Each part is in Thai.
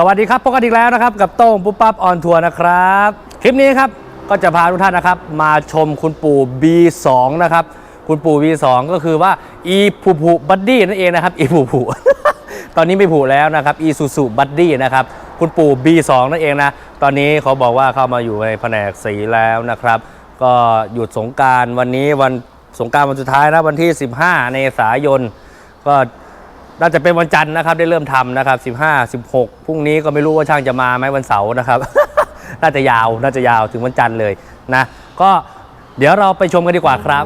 สวัสดีครับพบกันอีกแล้วนะครับ กับโต้งปุ๊บปั๊บออนทัวร์นะครับ คลิปนี้ครับก็จะพาทุกท่านนะครับ มาชมคุณปู่ B2 นะครับ คุณปู่ B2 ก็คือว่าอีผูผูบัดดี้นั่นเองนะครับอีผูผูตอนนี้ไม่ผูแล้วนะครับอีซูซูบัดดี้นะครับ คุณปู่ B2 นั่นเองนะ ตอนนี้เขาบอกว่าเข้ามาอยู่ในแผนกสีแล้วนะครับ ก็หยุดสงการวันนี้วันสงการวันสุดท้ายนะวันที่ 15 เมษายน ก็ น่าจะเป็นวันจันทร์นะครับได้เริ่มทำนะครับ 15 16พรุ่งนี้ก็ไม่รู้ว่าช่างจะมาไหมวันเสาร์นะครับ น่าจะยาวน่าจะยาวถึงวันจันทร์เลยนะก็เดี๋ยวเราไปชมกันดีกว่าครับ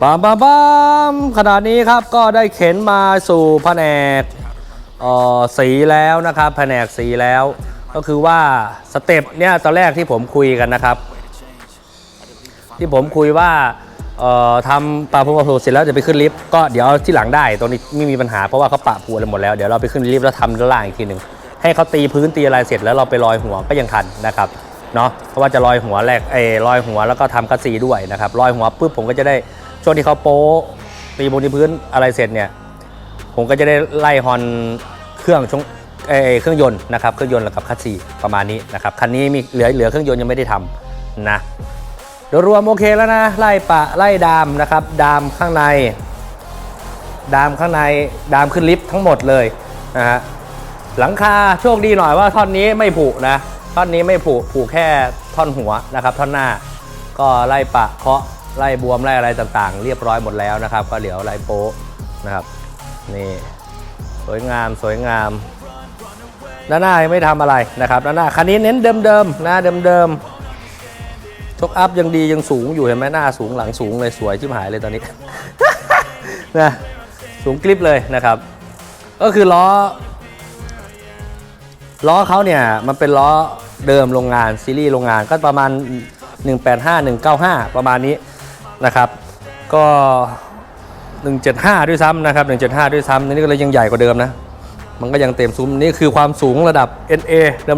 ปามปามปามขณะนี้ครับก็ได้เข็นมาสู่แผนกเอ่อสีแล้วนะครับ แผนกสีแล้ว ก็คือว่าสเต็ปเนี่ยตอนแรกที่ผมคุยกันนะครับ ที่ผมคุยว่าเอ่อทำปลาพงปลาโผเสร็จแล้วจะไปขึ้นลิฟต์ก็เดี๋ยวที่หลังได้ตรงนี้ไม่มีปัญหาเพราะว่าเขาปะปูอะไรหมดแล้วเดี๋ยวเราไปขึ้นลิฟต์แล้วทำด้านล่างอีกทีหนึ่งให้เขาตีพื้นตีอะไรเสร็จแล้วเราไปลอยหัวก็ยังทันนะครับเนาะเพราะว่าจะลอยหัวแรกเออลอยหัวแล้วก็ทำกระสีด้วยนะครับลอยหัวปุ๊บผมก็จะได้ช่วงที่เขาโป๊ตีบนที่พื้นอะไรเสร็จเนี่ยผมก็จะได้ไล่ฮอนเครื่องช่วง เอ่อเครื่องยนต์นะครับเครื่องยนต์กับคัสซีประมาณนี้นะครับคันนี้มีเหลือเหลือเครื่องยนต์ยังไม่ได้ทำนะโดยรวมโอเคแล้วนะไล่ปะไล่ดามนะครับดามข้างใน ดามข้างในดามขึ้นลิฟต์ทั้งหมดเลยนะฮะหลังคาโชคดีหน่อยว่าท่อนนี้ไม่ผุนะท่อนนี้ไม่ผุผุแค่ท่อนหัวนะครับท่อนหน้าก็ไล่ปะเคาะไล่บวมไล่อะไรต่างๆ เรียบร้อยหมดแล้วนะครับ ก็เดี๋ยวไล่โป๊ะนะครับนี่สวยงามสวยงาม ด้านหน้ายังไม่ทำอะไรนะครับด้านหน้าคันนี้เน้นเดิมๆนะเดิมๆชกอัพยังดียังสูงอยู่เห็นไหมหน้าสูงหลังสูงเลยสวยชิบหายเลยตอนนี้นะสูงกริบเลยนะครับ ก็คือล้อ ล้อเขาเนี่ยมันเป็นล้อเดิมโรงงานซีรีส์โรงงานก็ประมาณ 185 195 ประมาณนี้นะครับ ก็ 175 ด้วยซ้ำนะครับ 175 ด้วยซ้ำนี่ก็เลยยังใหญ่กว่าเดิมนะ มันก็ยังเต็มซุ้มนี่คือความสูงระดับ NA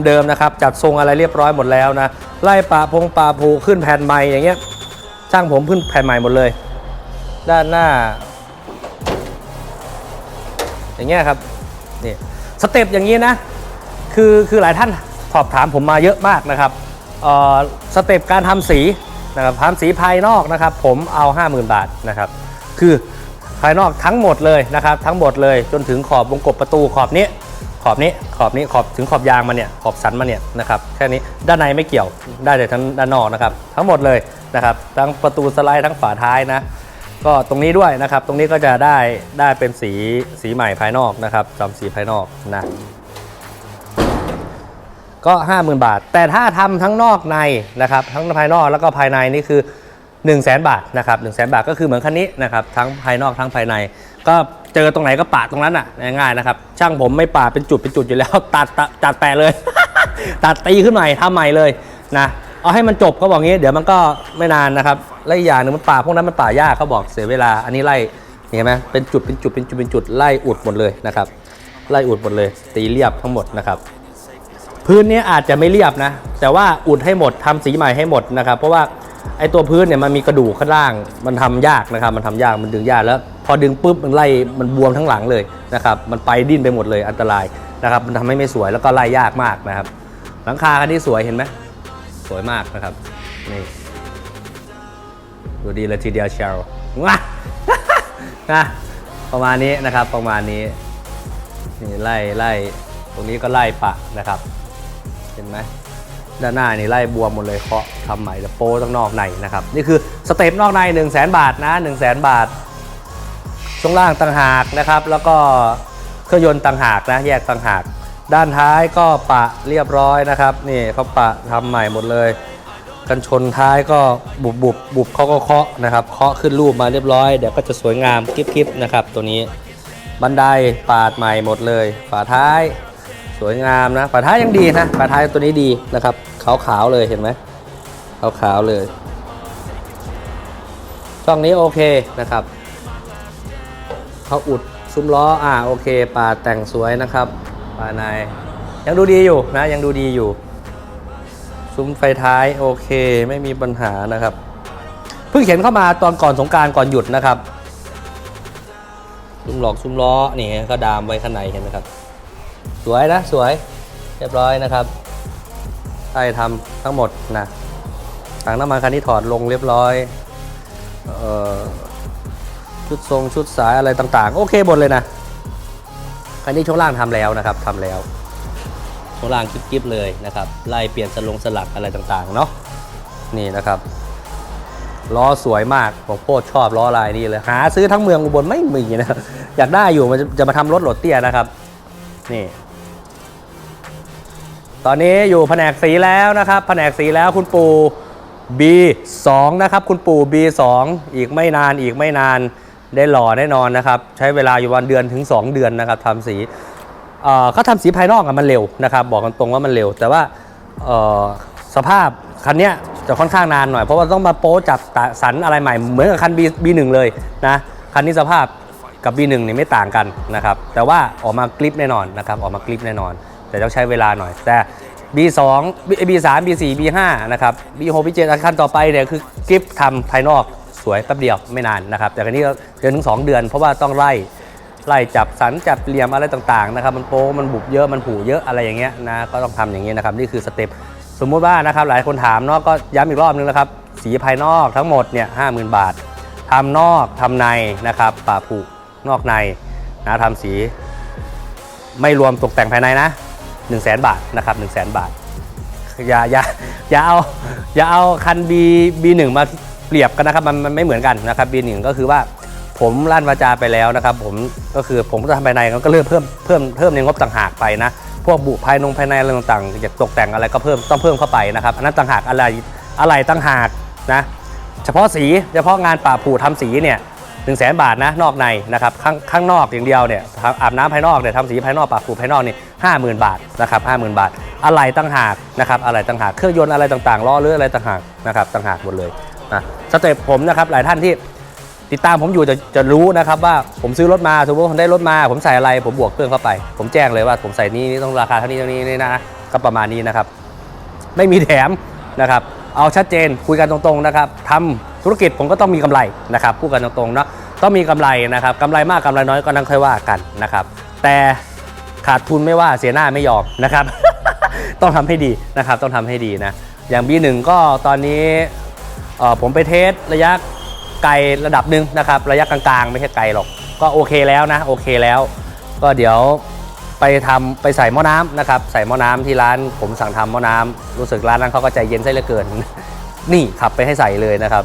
เดิมๆนะครับจัดทรงอะไรเรียบร้อยหมดแล้วนะไล่ปะพงปะผูขึ้นแผ่นใหม่อย่างเงี้ยช่างผมขึ้นแผ่นใหม่หมดเลย ด้านหน้า อย่างเงี้ยครับนี่สเต็ปอย่างนี้นะคือคือหลายท่านสอบถามผมมาเยอะมากนะครับเอ่อสเต็ปการทำสีนะครับทำสีภายนอกนะครับ ผมเอา 50,000 บาทนะครับ คือ ภายนอกทั้งหมดเลยนะครับทั้งหมดเลยจนถึงขอบวงกบประตูขอบนี้ขอบนี้ขอบนี้ขอบถึงขอบยางมันเนี่ยขอบสันมันเนี่ยนะครับแค่นี้ด้านในไม่เกี่ยวได้แต่ทั้งด้านนอกนะครับทั้งหมดเลยนะครับทั้งประตูสไลด์ทั้งฝาท้ายนะก็ตรงนี้ด้วยนะครับตรงนี้ก็จะได้ได้เป็นสีสีใหม่ภายนอกนะครับจำสีภายนอกนะก็ 50,000 บาท แต่ถ้าทำทั้งนอกในนะครับทั้งภายนอกแล้วก็ภายในนี่คือ 1 0 0 0 0แบาทนะครับ1 0 0 0 0แบาทก็คือเหมือนคันนี้นะครับทั้งภายนอกทั้งภายใน ก็เจอตรงไหนก็ปาดตรงนั้นอะง่ายๆนะครับช่างผมไม่ปาดเป็นจุดเป็นจุดอยู่แล้วตัดตัดตัดแปะเลย ตัดตีขึ้นใหม่ทำใหม่เลยนะเอาให้มันจบเขาบอกงี้เดี๋ยวมันก็ไม่นานนะครับและอีกอย่างหนึ่งมันป่าพวกนั้นมันป่ายากเขาบอกเสียเวลาอันนี้ไล่เห็นไหมเป็นจุดเป็นจุดเป็นจุดเป็นจุดไล่อุดหมดเลยนะครับไล่อุดหมดเลย ตีเรียบทั้งหมดนะครับพื้นนี้อาจจะไม่เรียบนะ แต่ว่าอุดให้หมดทำสีใหม่ให้หมดนะครับ เพราะว่า ไอตัวพื้นเนี่ยมันมีกระดูกข้างล่าง มันทำยากนะครับ มันทำยาก มันดึงยากแล้ว พอดึงปุ๊บมันไล่ มันบวมทั้งหลังเลยนะครับ มันไปดิ้นไปหมดเลยอันตรายนะครับ มันทำให้ไม่สวยแล้วก็ไล่ยากมากนะครับ หลังคาคันนี้สวยเห็นไหมสวยมากนะครับ นี่ดูดีเลยทีเดียวเชียวว้านะประมาณนี้นะครับ ประมาณนี้นี่ไล่ไล่ตรงนี้ก็ไล่ปะนะครับ เห็นไหม ด้านหน้านี่ไล่บวมหมดเลยเคาะทำใหม่แล้วโป้ต้องนอกในนะครับ นี่คือสเต็ปนอกใน 1 0 0 0 0แบาทนะ1 0 0 0 0แบาทช่วงล่างต่างหากนะครับ แล้วก็เครื่องยนต์ต่างหากนะแยกต่างหาก ด้านท้ายก็ปะเรียบร้อยนะครับ นี่เขาปะทำใหม่หมดเลย กันชนท้ายก็บุบบุบบุบเขาก็เคาะนะครับเคาะขึ้นรูปมาเรียบร้อยเดี๋ยวก็จะสวยงามคลิปๆนะครับ ตัวนี้บันไดปาดใหม่หมดเลย ฝาท้าย สวยงามนะ ฝาท้ายยังดีนะ ฝาท้ายตัวนี้ดีนะครับ ขาวๆเลยเห็นไหมขาวๆเลย ช่องนี้โอเคนะครับ เขาอุดซุ้มล้อ อ่าโอเคปาแต่งสวยนะครับภายในยังดูดีอยู่นะ ยังดูดีอยู่ ซุ้มไฟท้ายโอเค ไม่มีปัญหานะครับ เพิ่งเข็นเข้ามาตอนก่อนสงการก่อนหยุดนะครับซุ้มหลอกซุ้มล้อนี่ก็ดามไว้ข้างในเห็นไหมครับ สวยนะสวยเรียบร้อยนะครับใต้ทำทั้งหมดนะถังน้ำมันคันนี้ถอดลงเรียบร้อยออชุดทรงชุดสายอะไรต่างๆ โอเคหมดเลยนะคันนี้ช่วงล่างทำแล้วนะครับทำแล้วช่วงล่างกิ๊บๆเลยนะครับไล่เปลี่ยนสลงสลักอะไรต่างๆเนาะนี่นะครับล้อสวยมากผมโคตรชอบล้อลายนี้เลยหาซื้อทั้งเมืองอุบลไม่มีนะอยากได้อยู่มันจะจะมาทำรถโหลดเตี้ยนะครับนี่ ตอนนี้อยู่แผนกสีแล้วนะครับ แผนกสีแล้วคุณปู่ B2 นะครับ คุณปู่ B2 อีกไม่นานอีกไม่นานได้หล่อแน่นอนนะครับ ใช้เวลาอยู่วันเดือนถึง 2 เดือนนะครับทำสีเอ่อเขาทำสีภายนอกอะมันเร็วนะครับ บอกกันตรงว่ามันเร็ว แต่ว่าสภาพคันนี้จะค่อนข้างนานหน่อย เพราะว่าต้องมาโป๊จับสันอะไรใหม่เหมือนกับคัน B B1 เลยนะคันนี้สภาพกับ B1 นี่ไม่ต่างกันนะครับ แต่ว่าออกมากริปแน่นอนนะครับ ออกมากริปแน่นอน แต่ต้องใช้เวลาหน่อย แต่ B2 B3 B4 B5 นะครับ B6 B7 ขั้นต่อไปเนี่ยคือกริปทำภายนอกสวยแป๊บเดียวไม่นานนะครับ แต่คันนี้เดือนถึง 2 เดือน เพราะว่าต้องไล่ไล่จับสันจับเหลี่ยมอะไรต่างๆนะครับมันโป๊มันบุบเยอะมันผูเยอะอะไรอย่างเงี้ยนะก็ต้องทำอย่างเงี้ยนะครับนี่คือสเต็ปสมมุติว่านะครับหลายคนถามเนาะก็ย้ำอีกรอบนึงนะครับสีภายนอกทั้งหมดเนี่ยห้าหมื่นบาททำนอกทำในนะครับป่าผุนอกในนะทำสี ไม่รวมตกแต่งภายในนะ 1 0 0 0 0แบาทนะครับ1 0 0 0 0แบาทอย่าอย่าอย่าเอาอย่าเอาคัน B B1 มาเปรียบกันนะครับมันมันไม่เหมือนกันนะครับ B1 ก็คือว่าผมลั่นวาจาไปแล้วนะครับ ผมก็คือผมก็ทำภายในก็เริ่มเพิ่มเพิ่มเพิ่มในงบต่างหากไปนะพวกบุภายนงภายในอะไรต่างๆอยากตกแต่งอะไรก็เพิ่มต้องเพิ่มเข้าไปนะครับอันนั้นต่างหากอะไรอะไรต่างหากนะเฉพาะสีเฉพาะงานป่าผูทำสีเนี่ย หนึ่งแสนบาทนะนอกในนะครับข้างข้างนอกอย่างเดียวเนี่ยอาบน้ำภายนอกเนี่ยทำสีภายนอกป่าผูภายนอกนี่ห้าหมื่นบาทนะครับห้าหมื่นบาท อะไรต่างหากนะครับอะไรต่างหากเครื่องยนต์อะไรต่างๆล้อเรืออะไรต่างหากนะครับต่างหากหมดเลยนะสเต็ปผมนะครับหลายท่านที่ติดตามผมอยู่จะจะรู้นะครับว่าผมซื้อรถมาสมมติผมได้รถมา ผมใส่อะไรผมบวกเครื่องเข้าไป ผมแจ้งเลยว่าผมใส่นี้นี่ต้องราคาเท่านี้เท่านี้นี่นะก็ประมาณนี้นะครับ ไม่มีแถมนะครับ เอาชัดเจนคุยกันตรงๆนะครับทำ ธุรกิจผมก็ต้องมีกำไรนะครับพูดกันตรงๆเนาะต้องมีกำไรนะครับกำไรมากกำไรน้อยก็นั่งค่อยว่ากันนะครับ แต่ขาดทุนไม่ว่าเสียหน้าไม่ยอมนะครับ ต้องทำให้ดีนะครับ ต้องทำให้ดีนะอย่าง B1 ก็ตอนนี้ผมไปเทสระยะไกลระดับหนึ่งนะครับ ระยะกลางๆ ไม่ใช่ไกลหรอกก็โอเคแล้วนะโอเคแล้ว ก็เดี๋ยวไปทำไปใส่หม้อน้ำนะครับ ใส่หม้อน้ำที่ร้านผมสั่งทำหม้อน้ำรู้สึกร้านนั้นเขาก็ใจเย็นซะเหลือเกิน นี่ขับไปให้ใส่เลยนะครับ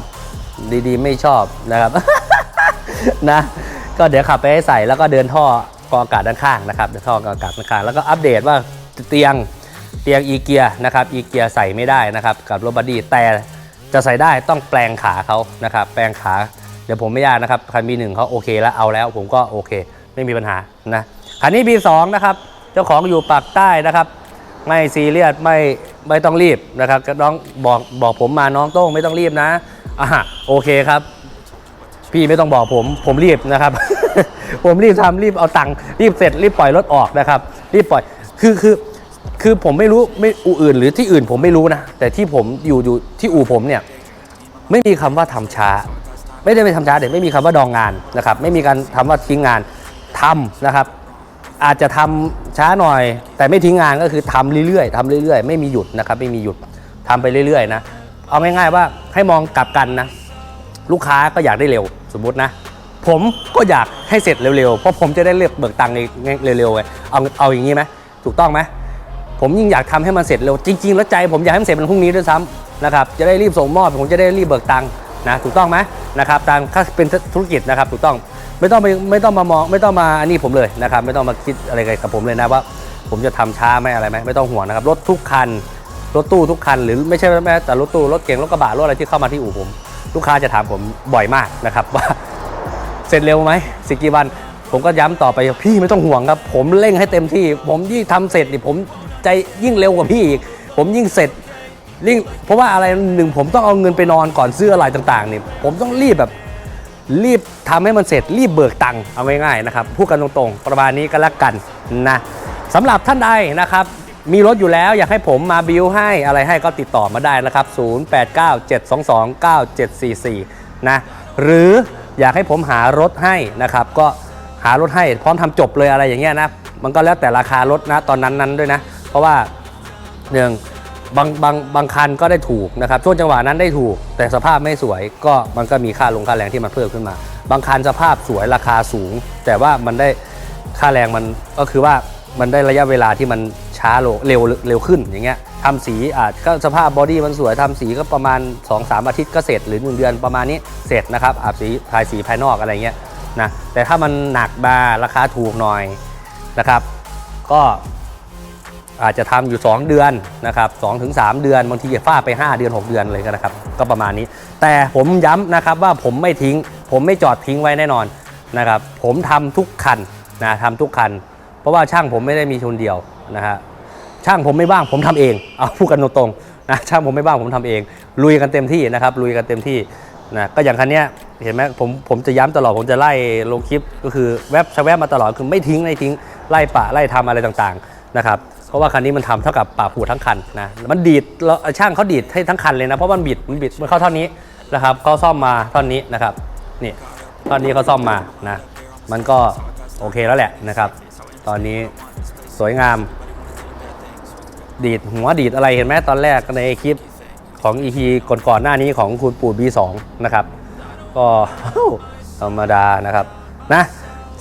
ดีๆ ไม่ชอบนะครับ นะ ก็เดี๋ยวขับไปให้ใส่แล้วก็เดินท่อกองอากาศด้านข้างนะครับเดินท่อกองอากาศด้านข้างแล้วก็อัปเดตว่าเตียงเตียงอีเกียนะครับอีเกียใส่ไม่ได้นะครับ กับรถบัดดี้แต่จะใส่ได้ต้องแปลงขาเขานะครับ แปลงขาเดี๋ยวผมไม่ยากนะครับคัน B1 เขาโอเคแล้วเอาแล้ว ผมก็โอเค ไม่มีปัญหานะคันนี้ B2 นะครับ เจ้าของอยู่ปากใต้นะครับ ไม่ซีเรียสไม่ไม่ต้องรีบนะครับน้องบอกบอกผมมาน้องโต้งไม่ต้องรีบนะอะโอเคครับ พี่ไม่ต้องบอกผม ผมรีบนะครับ ผมรีบทำรีบเอาตังค์รีบเสร็จรีบปล่อยรถออกนะครับ รีบปล่อยคือคือคือผมไม่รู้ไม่อู่อื่น หรือที่อื่นผมไม่รู้นะแต่ที่ผมอยู่อยู่ที่อู่ผมเนี่ยไม่มีคำว่าทำช้า ไม่ได้ไปทำช้าเด็ไม่มีคำว่าดองงานนะครับ ไม่มีการทำว่าทิ้งงานทำนะครับ อาจจะทำ ช้าหน่อย แต่ไม่ทิ้งงานก็คือทำเรื่อยๆทำเรื่อยๆ ไม่มีหยุดนะครับไม่มีหยุดทำไปเรื่อยๆนะเอาง่ายๆว่าให้มองกลับกันนะ ลูกค้าก็อยากได้เร็วสมมุตินะ ผมก็อยากให้เสร็จเร็วๆ เพราะผมจะได้เรียกเบิกตังค์เร็วๆไงเอาเอาอย่างนี้ไหมถูกต้องไหมผมยิ่งอยากทำให้มันเสร็จเร็วจริงๆแล้วใจผมอยากให้มันเสร็จเป็นพรุ่งนี้ด้วยซ้ำนะครับจะได้รีบส่งมอบผมจะได้รีบเบิกตังค์นะถูกต้องไหมนะครับตามถ้าเป็นธุรกิจนะครับถูกต้อง ไม่ต้องไปไม่ต้องมามองไม่ต้องมาอันนี้ผมเลยนะครับ ไม่ต้องมาคิดอะไรกับผมเลยนะว่า ผมจะทำช้าไหมอะไรไหมไม่ต้องห่วงนะครับรถทุกคันรถตู้ทุกคัน หรือไม่ใช่แม้แต่รถตู้รถเก๋งรถกระบะรถอะไรที่เข้ามาที่อู่ผม ลูกค้าจะถามผมบ่อยมากนะครับว่าเสร็จเร็วไหมสิกี่วันผมก็ย้ำต่อไปพี่ไม่ต้องห่วงครับ ผมเร่งให้เต็มที่ ผมยิ่งทำเสร็จนี่ผมใจยิ่งเร็วกว่าพี่อีก ผมยิ่งเสร็จยิ่งเพราะว่าอะไรหนึ่งผมต้องเอาเงินไปนอนก่อนซื้ออะไรต่างๆนี่ผมต้องรีบแบบ รีบทำให้มันเสร็จรีบเบิกตังค์เอาง่ายๆนะครับพูดกันตรงๆ ประมาณนี้ก็แล้วกันนะสำหรับท่านใดนะครับมีรถอยู่แล้วอยากให้ผมมาบิวให้อะไรให้ก็ติดต่อมาได้นะครับ 0897229744 นะ หรืออยากให้ผมหารถให้นะครับ ก็หารถให้พร้อมทำจบเลยอะไรอย่างเงี้ยนะ มันก็แล้วแต่ราคารถนะตอนนั้นนั้นด้วยนะ เพราะว่าหนึ่ง บางบางบางคันก็ได้ถูกนะครับช่วงจังหวะนั้นได้ถูก แต่สภาพไม่สวยก็มันก็มีค่าลงค่าแรงที่มันเพิ่มขึ้นมา บางคันสภาพสวยราคาสูง แต่ว่ามันได้ค่าแรงมันก็คือว่ามันได้ระยะเวลาที่มันช้าลงเร็วเร็วขึ้นอย่างเงี้ยทำสีอาจก็สภาพบอดี้มันสวยทำสีก็ประมาณ 2-3 อาทิตย์ก็เสร็จหรือ 1 เดือนประมาณนี้เสร็จนะครับอาบสีทายสีภายนอกอะไรเงี้ยนะแต่ถ้ามันหนักมาราคาถูกหน่อยนะครับ ก็ อาจจะทำอยู่ 2 เดือนนะครับ2ถึง3เดือนบางทีจะฟาดไป 5 เดือน 6 เดือนเลยก็นะครับ ก็ประมาณนี้ แต่ผมย้ำนะครับว่าผมไม่ทิ้ง ผมไม่จอดทิ้งไว้แน่นอนนะครับ ผมทำทุกคันนะทำทุกคัน เพราะว่าช่างผมไม่ได้มีทุนเดียวนะฮะช่างผมไม่บ้างผมทำเองเอาพูดกันตรงๆนะช่างผมไม่บ้างผมทำเอง ลุยกันเต็มที่นะครับลุยกันเต็มที่นะก็อย่างคันเนี้ยเห็นไหมผมผมจะย้ำตลอดผมจะไล่ลงคลิปก็คือแวบชะแวบมาตลอดคือไม่ทิ้งไม่ทิ้งไล่ปะไล่ทำอะไรต่างๆนะครับ เพราะว่าคันนี้มันทำเท่ากับป่าผูทั้งคันนะมันดีดช่างเขาดีดให้ทั้งคันเลยนะเพราะมันบิดมันบิดมันเข้าเท่านี้นะครับเขาซ่อมมาเท่านี้นะครับนี่ท่อนนี้เขาซ่อมมานะมันก็โอเคแล้วแหละนะครับ ตอนนี้สวยงาม ดีดหัวดีดอะไรเห็นไหมตอนแรกในคลิปของ EP ก่อนๆหน้านี้ของคุณปู่ B2 นะครับ ก็ธรรมดานะครับนะ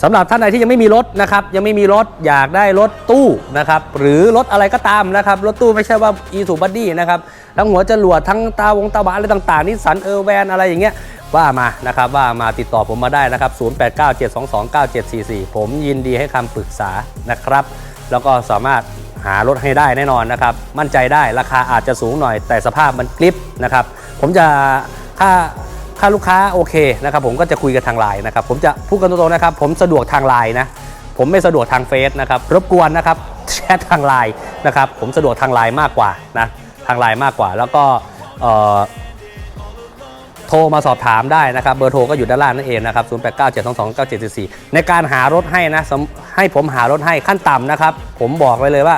สำหรับท่านใดที่ยังไม่มีรถนะครับยังไม่มีรถอยากได้รถตู้นะครับหรือรถอะไรก็ตามนะครับรถตู้ไม่ใช่ว่า e สูบัดดี้นะครับทั้งหัวจรวดทั้งตาวงตาบานอะไรต่างๆนิสสันเออร์แวนอะไรอย่างเงี้ยว่ามานะครับว่ามาติดต่อผมมาได้นะครับ 0897229744 ผมยินดีให้คำปรึกษานะครับ แล้วก็สามารถหารถให้ได้แน่นอนนะครับ มั่นใจได้ราคาอาจจะสูงหน่อยแต่สภาพมันกริปนะครับ ผมจะค่า ค่าลูกค้าโอเคนะครับผมก็จะคุยกันทางไลน์นะครับผมจะพูดกันตรงๆนะครับผมสะดวกทางไลน์นะผมไม่สะดวกทางเฟซนะครับรบกวนนะครับแชททางไลน์นะครับผมสะดวกทางไลน์มากกว่านะทางไลน์มากกว่า แล้วก็เอ่อโทรมาสอบถามได้นะครับเบอร์โทรก็อยู่ด้านล่างนั่นเองนะครับ0897229744ในการหารถให้นะให้ผมหารถให้ขั้นต่ำนะครับผมบอกไว้เลยว่า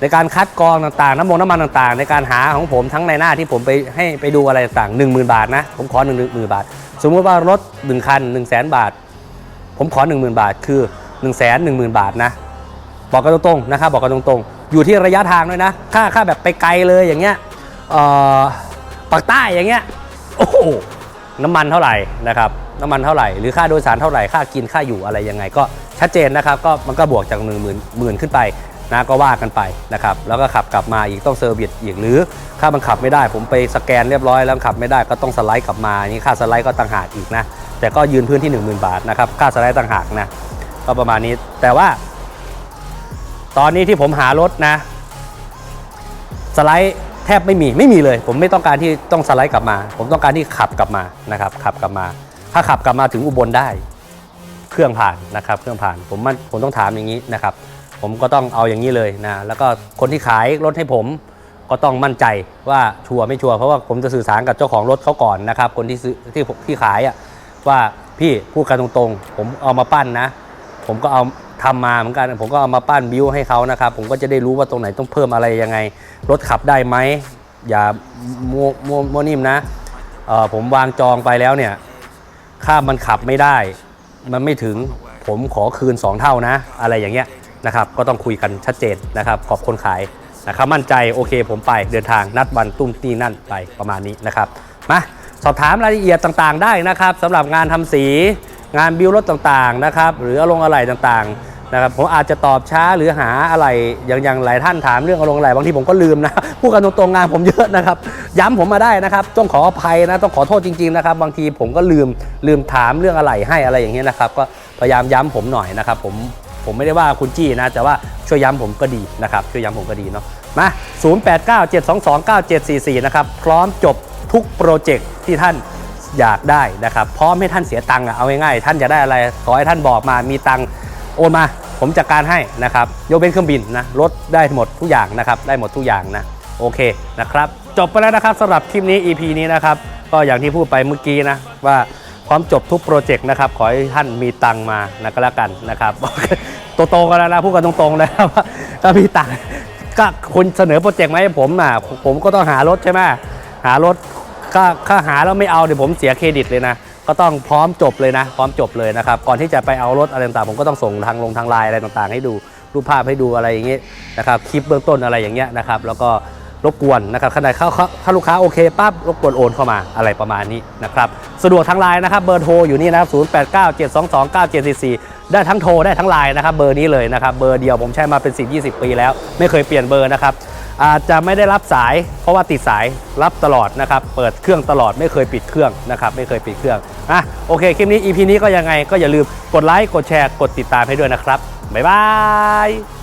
ในการคัดกรองต่างๆ น้ำมันน้ำมันต่างๆ ในการหาของผมทั้งในหน้าที่ผมไปให้ไปดูอะไรต่างๆ10,000 บาทนะ ผมขอ1 0 0 0 0 บาท สมมติว่ารถ 1 คัน 1 0 0 0 0 0 บาท ผมขอ 10,000 บาท คือ 1 1 0 0 0 0 บาทนะ บอกกันตรงๆนะครับบอกกันตรงๆ อยู่ที่ระยะทางด้วยนะ ค่าค่าแบบไปไกลเลยอย่างเงี้ยปากใต้อย่างเงี้ยโอ้โหน้ำมันเท่าไหร่นะครับน้ำมันเท่าไหร่หรือค่าโดยสารเท่าไหร่ค่ากินค่าอยู่อะไรยังไง ก็ชัดเจนนะครับก็มันก็บวกจากหนึ่งหมื่นหมื่นขึ้นไป นะก็ว่ากันไปนะครับแล้วก็ขับกลับมาอีกต้องเซอร์วิสอีกหรือถ้ามันขับไม่ได้ ผมไปสแกนเรียบร้อยแล้วขับไม่ได้ก็ต้องสไลด์กลับมานี่ค่าสไลด์ก็ต่างหากอีกนะแต่ก็ยืนพื้นที่ 10,000 บาทนะครับค่าสไลด์ต่างหากนะก็ประมาณนี้แต่ว่า ตอนนี้ที่ผมหารถนะ สไลด์แทบไม่มีไม่มีเลย ผมไม่ต้องการที่ต้องสไลด์กลับมา ผมต้องการที่ขับกลับมานะครับขับกลับมา ถ้าขับกลับมาถึงอุบลได้ เครื่องผ่านนะครับ เครื่องผ่านผมมันผมต้องถามอย่างนี้นะครับ ผมก็ต้องเอาอย่างนี้เลยนะแล้วก็คนที่ขายรถให้ผมก็ต้องมั่นใจว่าชัวร์ไม่ชัวร์เพราะว่าผมจะสื่อสารกับเจ้าของรถเขาก่อนนะครับ คนที่ซื้อที่ผมที่ขายอะว่าพี่พูดกันตรงๆ ผมเอามาปั้นนะ ผมก็เอาทำมาเหมือนกัน ผมก็เอามาปั้นบิวให้เขานะครับ ผมก็จะได้รู้ว่าตรงไหนต้องเพิ่มอะไรยังไง รถขับได้ไหมอย่ามัวมัวมัวนิ่มนะเออผมวางจองไปแล้วเนี่ยค่ามันขับไม่ได้ มันไม่ถึงผมขอคืน 2 เท่านะ อะไรอย่างเงี้ย นะครับก็ต้องคุยกันชัดเจนนะครับขอบคนขายนะครับมั่นใจโอเคผมไปเดินทางนัดวันตุ้มนี่นั่นไปประมาณนี้นะครับมาสอบถามรายละเอียดต่างๆ ได้นะครับสำหรับงานทำสีงานบิวรถต่างๆนะครับหรืออารมณ์อะไรต่างๆนะครับผมอาจจะตอบช้าหรือหาอะไรอย่างอย่างหลายท่านถามเรื่องอารมณ์อะไรบางทีผมก็ลืมนะพูดกันตรงๆงานผมเยอะนะครับ ย้ำผมมาได้นะครับ ต้องขออภัยนะต้องขอโทษจริงๆนะครับบางทีผมก็ลืมลืมถามเรื่องอะไรให้อะไรอย่างเงี้ยนะครับ ก็พยายามย้ำผมหน่อยนะครับผม ผมไม่ได้ว่าคุณจี้นะ แต่ว่าช่วยย้ำผมก็ดีนะครับ ช่วยย้ำผมก็ดีเนาะมา0897229744 นะครับ พร้อมจบทุกโปรเจกต์ที่ท่านอยากได้นะครับ พร้อมให้ท่านเสียตังค์เอาง่ายๆ ท่านจะได้อะไร ขอให้ท่านบอกมา มีตังค์โอนมา ผมจัดการให้นะครับ ยกเว้นเครื่องบินนะ รถได้หมดทุกอย่างนะครับ ได้หมดทุกอย่างนะ โอเคนะครับ จบไปแล้วนะครับสำหรับคลิปนี้ EP นี้นะครับ ก็อย่างที่พูดไปเมื่อกี้นะว่า พร้อมจบทุกโปรเจกต์นะครับ ขอให้ท่านมีตังมานะก็แล้วกันนะครับโตๆกันแล้วนะพูดกันตรงๆแล้วว่าถ้ามีตังก็คุณเสนอโปรเจกต์มาให้ผมอะผมก็ต้องหารถใช่ไหมหารถก็ถ้าหาแล้วไม่เอาเดี๋ยวผมเสียเครดิตเลยนะ ก็ต้องพร้อมจบเลยนะ พร้อมจบเลยนะครับ ก่อนที่จะไปเอารถอะไรต่างๆ ผมก็ต้องส่งทางลงทางไลน์อะไรต่างๆ ให้ดูรูปภาพให้ดูอะไรอย่างเงี้ยนะครับคลิปเบื้องต้นอะไรอย่างเงี้ยนะครับ แล้วก็ รบกวนนะครับขณะเข้าเข้าถ้าลูกค้าโอเคปั๊บรบกวนโอนเข้ามาอะไรประมาณนี้นะครับสะดวกทางไลน์นะครับเบอร์โทรอยู่นี่นะครับ 0 8 9 7 2 2 9 7 4 4 ได้ทั้งโทรได้ทั้งไลน์นะครับเบอร์นี้เลยนะครับเบอร์เดียวผมใช้มาเป็น 10 20 ปีแล้ว ไม่เคยเปลี่ยนเบอร์นะครับอาจจะไม่ได้รับสาย เพราะว่าติดสายรับตลอดนะครับ เปิดเครื่องตลอดไม่เคยปิดเครื่องนะครับ ไม่เคยปิดเครื่องอะโอเคคลิปนี้ EP นี้ก็ยังไงก็อย่าลืมกดไลค์กดแชร์กดติดตามให้ด้วยนะครับ บ๊ายบาย